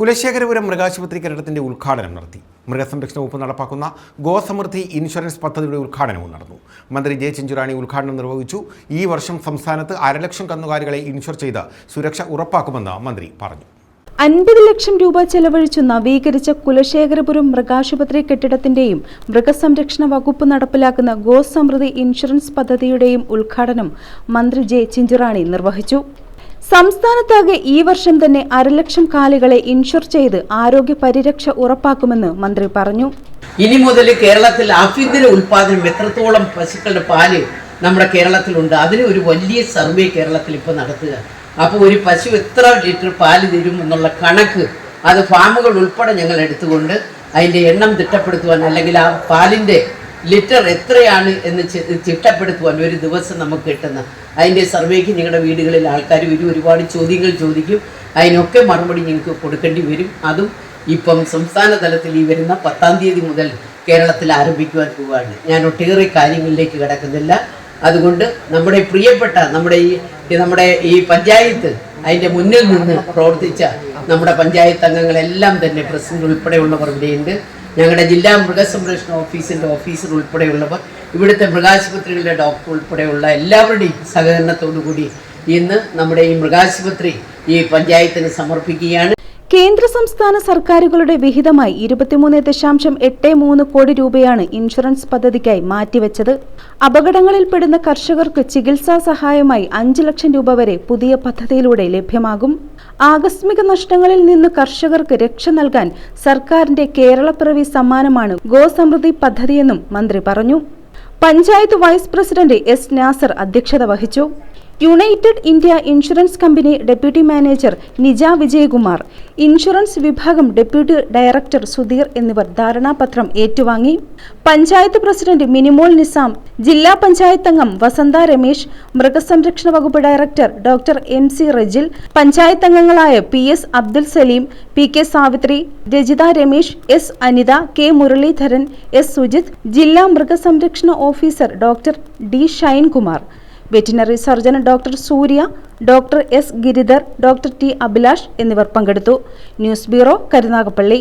കുലശേഖരപുരം മൃഗാശുപത്രി കെട്ടിടത്തിന്റെ ഉദ്ഘാടനം നടത്തി. മൃഗസംരക്ഷണ വകുപ്പ് നടപ്പാക്കുന്ന ഗോസമൃദ്ധി ഇൻഷുറൻസ് പദ്ധതിയുടെ ഉദ്ഘാടനവും നടന്നു. മന്ത്രി ജെ ചിഞ്ചുറാണി ഉദ്ഘാടനം നിർവഹിച്ചു. ഈ വർഷം സംസ്ഥാനത്ത് അരലക്ഷം കന്നുകാലികളെ ഇൻഷുർ ചെയ്ത് സുരക്ഷ ഉറപ്പാക്കുമെന്ന് മന്ത്രി പറഞ്ഞു. അൻപത് ലക്ഷം രൂപ ചെലവഴിച്ചു നവീകരിച്ച കുലശേഖരപുരം മൃഗാശുപത്രി കെട്ടിടത്തിന്റെയും മൃഗസംരക്ഷണ വകുപ്പ് നടപ്പിലാക്കുന്ന ഗോസമൃദ്ധി ഇൻഷുറൻസ് പദ്ധതിയുടെയും ഉദ്ഘാടനം മന്ത്രി ജെ ചിഞ്ചുറാണി നിർവഹിച്ചു. സംസ്ഥാനത്താകെ ഈ വർഷം തന്നെ അരലക്ഷം കാലികളെ ഇൻഷുർ ചെയ്ത് ആരോഗ്യ പരിരക്ഷ ഉറപ്പാക്കുമെന്ന് മന്ത്രി പറഞ്ഞു. ഇനി മുതൽ കേരളത്തിൽ ആഭ്യന്തര ഉൽപാദനം എത്രത്തോളം പശുക്കളുടെ പാൽ നമ്മുടെ കേരളത്തിലുണ്ട് അതിന് ഒരു വലിയ സർവേ കേരളത്തിൽ ഇപ്പോൾ നടത്തുക. അപ്പോൾ ഒരു പശു എത്ര ലിറ്റർ പാൽ തരും എന്നുള്ള കണക്ക് അത് ഫാമുകൾ ഉൾപ്പെടെ ഞങ്ങൾ എടുത്തുകൊണ്ട് അതിന്റെ എണ്ണം തിട്ടപ്പെടുത്തുവാൻ അല്ലെങ്കിൽ ആ പാലിന്റെ ലിറ്റർ എത്രയാണ് എന്ന് ചിട്ടപ്പെടുത്തുവാൻ ഒരു ദിവസം നമുക്ക് കിട്ടുന്ന. അതിന്റെ സർവേക്ക് നിങ്ങളുടെ വീടുകളിൽ ആൾക്കാർ വരും ഒരുപാട് ചോദ്യങ്ങൾ ചോദിക്കും. അതിനൊക്കെ മറുപടി നിങ്ങൾക്ക് കൊടുക്കേണ്ടി വരും. അതും ഇപ്പം സംസ്ഥാന തലത്തിൽ ഈ വരുന്ന പത്താം തീയതി മുതൽ കേരളത്തിൽ ആരംഭിക്കുവാൻ പോവുകയാണ് ഞാൻ ഒട്ടേറെ കാര്യങ്ങളിലേക്ക് കിടക്കുന്നില്ല. അതുകൊണ്ട് നമ്മുടെ പ്രിയപ്പെട്ട നമ്മുടെ ഈ നമ്മുടെ ഈ പഞ്ചായത്ത് അതിന്റെ മുന്നിൽ നിന്ന് പ്രവർത്തിച്ച നമ്മുടെ പഞ്ചായത്ത് അംഗങ്ങളെല്ലാം തന്നെ പ്രസിഡന്റ് ഉൾപ്പെടെയുള്ളവർ ഇവിടെയുണ്ട്. ഞങ്ങളുടെ ജില്ലാ മൃഗസംരക്ഷണ ഓഫീസിന്റെ ഓഫീസർ ഉൾപ്പെടെയുള്ളവർ ഇവിടുത്തെ മൃഗാശുപത്രികളുടെ ഡോക്ടർ ഉൾപ്പെടെയുള്ള എല്ലാവരുടെയും സഹകരണത്തോടു കൂടി ഇന്ന് നമ്മുടെ ഈ മൃഗാശുപത്രി ഈ പഞ്ചായത്തിന് സമർപ്പിക്കുകയാണ്. കേന്ദ്ര സംസ്ഥാന സർക്കാരുകളുടെ വിഹിതമായി ഇരുപത്തിമൂന്ന് ദശാംശം എട്ട് മൂന്ന് കോടി രൂപയാണ് ഇൻഷുറൻസ് പദ്ധതിക്കായി മാറ്റിവെച്ചത്. അപകടങ്ങളിൽപ്പെടുന്ന കർഷകർക്ക് ചികിത്സാ സഹായമായി അഞ്ച് ലക്ഷം രൂപ വരെ പുതിയ പദ്ധതിയിലൂടെ ലഭ്യമാകും. ആകസ്മിക നഷ്ടങ്ങളിൽ നിന്ന് കർഷകർക്ക് രക്ഷ നൽകാൻ സർക്കാരിന്റെ കേരളപ്പിറവി സമ്മാനമാണ് ഗോസമൃദ്ധി പദ്ധതിയെന്നും മന്ത്രി പറഞ്ഞു. Panchayat vice president S Nasar അധ്യക്ഷത വഹിച്ചു. United India insurance company deputy manager Nija Vijayakumar insurance വിഭാഗം ഡെപ്യൂട്ടി ഡയറക്ടർ സുധീർ എന്നിവർ ധാരണാപത്രം ഏറ്റുവാങ്ങി. പഞ്ചായത്ത് പ്രസിഡന്റ് മിനിമോൾ നിസാം ജില്ലാ പഞ്ചായത്ത് അംഗം വസന്ത രമേശ് മൃഗസംരക്ഷണ വകുപ്പ് director doctor M C Rejil panchayat അംഗങ്ങളായ P S Abdul Salim P K Savitri Rajitha Ramesh S Anitha K Muraleedharan S Sujith ജില്ലാ മൃഗസംരക്ഷണ officer doctor D Shinekumar. Veterinary surgeon doctor Surya doctor S Giridhar doctor T Abhilash എന്നിവർ പങ്കെടുത്തു. News bureau Karunagappally.